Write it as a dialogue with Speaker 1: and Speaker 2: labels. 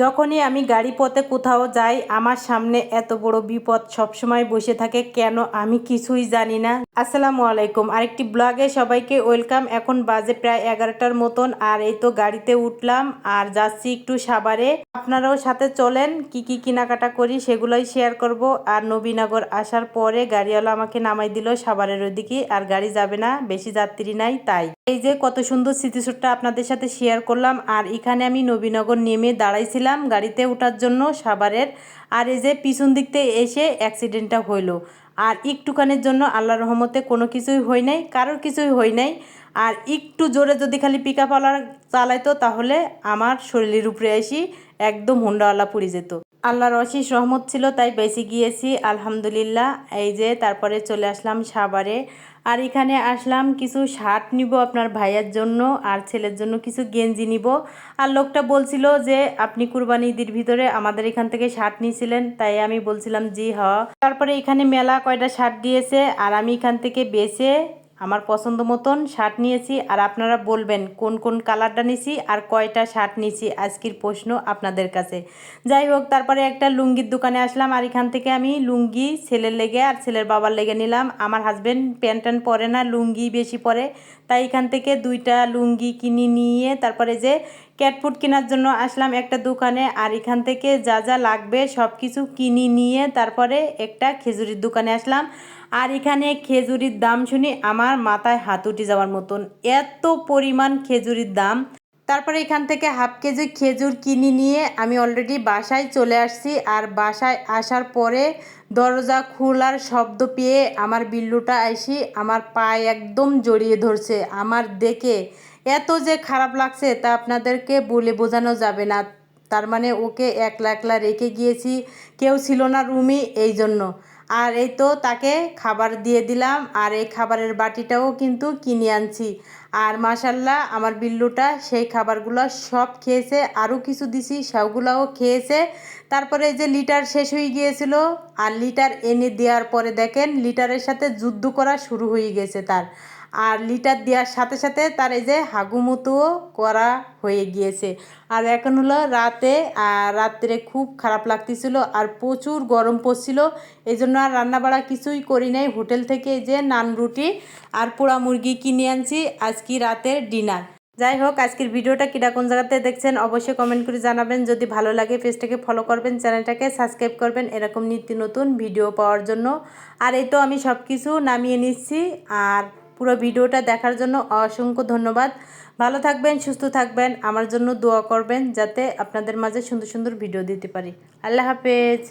Speaker 1: যখনই আমি গাড়ি পথে কোথাও যাই, আমার সামনে এত বড় বিপদ সবসময় বসে থাকে, কেন আমি কিছুই জানি না। আসসালামু আলাইকুম। আরেকটি ব্লগে সবাইকে ওয়েলকাম। এখন বাজে প্রায় এগারোটার মতন, আর এই তো গাড়িতে উঠলাম, আর যাচ্ছি একটু সাভারে। আপনারাও সাথে চলেন, কি কি কেনাকাটা করি সেগুলোই শেয়ার করব। আর নবীনগর আসার পরে গাড়িওয়ালা আমাকে নামাই দিল সাভারের ওইদিকে, আর গাড়ি যাবে না, বেশি যাত্রী নাই, তাই। এই যে কত সুন্দর স্মৃতিসূরটা আপনাদের সাথে শেয়ার করলাম, আর এখানে আমি নবীনগর নেমে দাঁড়াইছিলাম। গাড়িতে ওঠার জন্য সাভারের। আর এই যে পিছন দিক থেকে এসে অ্যাক্সিডেন্টটা হইল। আর একটুখানির জন্য আল্লাহ রহমতে কোনো কিছুই হয় নাই, কারোর কিছুই হয় নাই। আর একটু জোরে যদি খালি পিকআপ আলার চালাইতো তাহলে আমার শরীরের উপরে এসি একদম হুন্ডাওয়ালা পড়ে যেত। আল্লাহর অশিস রহমত ছিল, তাই বেঁচে গিয়েছি, আলহামদুলিল্লাহ। এই যে, তারপরে চলে আসলাম সাভারে। আর এখানে আসলাম, কিছু শার্ট নিব আপনার ভাইয়ের জন্য, আর ছেলের জন্য কিছু গেঞ্জি নিব। আর লোকটা বলছিল যে, আপনি কুরবানি ঈদের ভিতরে আমাদের এখান থেকে শার্ট নিয়েছিলেন, তাই আমি বলছিলাম, জি, হ। তারপরে এখানে মেলা কয়টা শার্ট দিয়েছে আর আমি এখান থেকে বেছে আমার পছন্দ মতন শার্ট নিয়েছি আর আপনারা বলবেন কোন কোন কালারটা নিছি আর কয়টা শার্ট নিছি আজকের প্রশ্ন আপনাদের কাছে। যাই হোক, তারপরে একটা লুঙ্গির দোকানে আসলাম আর এখান থেকে আমি লুঙ্গি ছেলের লেগে আর ছেলের বাবার লেগে নিলাম। আমার হাজব্যান্ড প্যান্ট ট্যান্ট পরে না, লুঙ্গি বেশি পরে। তাই এখান থেকে দুইটা লুঙ্গি কিনে নিয়ে তারপরে যে ক্যাটফুড কেনার জন্য আসলাম একটা দোকানে, আর এখান থেকে যা যা লাগবে সব কিছু কিনি নিয়ে তারপরে একটা খেজুরির দোকানে আসলাম। আর এখানে খেজুরির দাম শুনি আমার মাথায় হাত উঠে যাওয়ার মতন। এত পরিমাণ খেজুরির দাম। তারপরে এখান থেকে হাফ কেজি খেজুর কিনে নিয়ে আমি অলরেডি বাসায় চলে আসছি। আর বাসায় আসার পরে দরজা খোলার শব্দ পেয়ে আমার বিল্লুটা আইসি আমার পায়ে একদম জড়িয়ে ধরছে। আমার দেখে এত যে খারাপ লাগছে তা আপনাদেরকে বলে বোঝানো যাবে না। তার মানে ওকে একলা একলা রেখে গিয়েছি, কেউ ছিল না রুমই এই জন্য। আর এই তো তাকে খাবার দিয়ে দিলাম, আর এই খাবারের বাটিটাও কিন্তু কিনে আনছি। আর মাসাল্লাহ আমার বিল্লুটা সেই খাবারগুলো সব খেয়েছে, আরও কিছু দিছি সবগুলোও খেয়েছে। তারপরে যে লিটার শেষ হয়ে গিয়েছিল আর লিটার এনে দেওয়ার পরে দেখেন লিটারের সাথে যুদ্ধ করা শুরু হয়ে গেছে তার। আর লিটার দেওয়ার সাথে সাথে তার এই যে হাগুমতুও করা হয়ে গিয়েছে। আর এখন হলো রাতে, আর রাত্রে খুব খারাপ লাগতেছিল আর প্রচুর গরম পড়ছিল। এই জন্য আর রান্নাবাড়া কিছুই করি নাই। হোটেল থেকে যে নান রুটি আর পোড়া মুরগি কিনে আনছি। আজকে রাতের ডিনার। যাই হোক, আজকের ভিডিওটা কিরা কোন জায়গাতে দেখছেন অবশ্যই কমেন্ট করে জানাবেন। যদি ভালো লাগে, পেজটাকে ফলো করবেন, চ্যানেলটাকে সাবস্ক্রাইব করবেন। এরকম নিত্য নতুন ভিডিও পাওয়ার জন্য। আর এই তো আমি সব কিছু নামিয়ে নিচ্ছি। আর পুরো ভিডিওটা দেখার জন্য অসংখ্য ধন্যবাদ। ভালো থাকবেন, সুস্থ থাকবেন। আমার জন্য দোয়া করবেন যাতে আপনাদের মাঝে সুন্দর সুন্দর ভিডিও দিতে পারি। আল্লাহ হাফেজ।